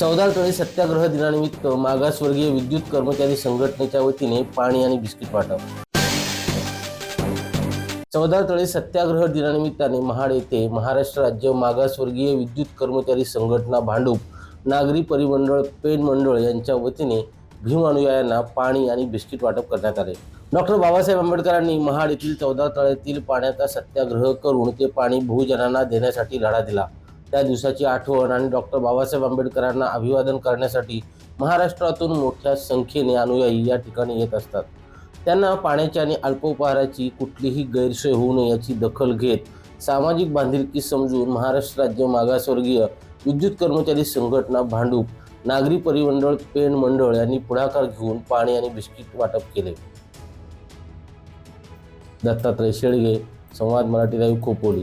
चौदा तळे सत्याग्रह दिनानिमित्त मागासवर्गीय विद्युत कर्मचारी संघटनेच्या वतीने पाणी आणि बिस्किट वाटप. चौदा तळे सत्याग्रह दिनानिमित्ताने महाड येथे महाराष्ट्र राज्य मागासवर्गीय विद्युत कर्मचारी संघटना भांडूप नागरी परिमंडळ पेन मंडळ यांच्या वतीने भीम अनुयायांना पाणी आणि बिस्किट वाटप करण्यात आले. डॉक्टर बाबासाहेब आंबेडकरांनी महाड येथील चौदा तळ्यातील पाण्याचा सत्याग्रह करून ते पाणी बहुजनांना देण्यासाठी लढा दिला. त्या दिवसाची आठवण आणि डॉक्टर बाबासाहेब आंबेडकरांना अभिवादन करण्यासाठी महाराष्ट्रातून मोठ्या संख्येने अनुयायी या ठिकाणी येत असतात. त्यांना पाण्याची आणि अल्पोपहाराची कुठलीही गैरसोय होऊ नये याची दखल घेत सामाजिक बांधिलकी समजून महाराष्ट्र राज्य मागासवर्गीय विद्युत कर्मचारी संघटना भांडूप नागरी परिमंडळ पेण मंडळ यांनी पुढाकार घेऊन पाणी आणि बिस्किट वाटप केले. दत्तात्रय शेळगे संवाद मराठी लाईव्ह खोपोली.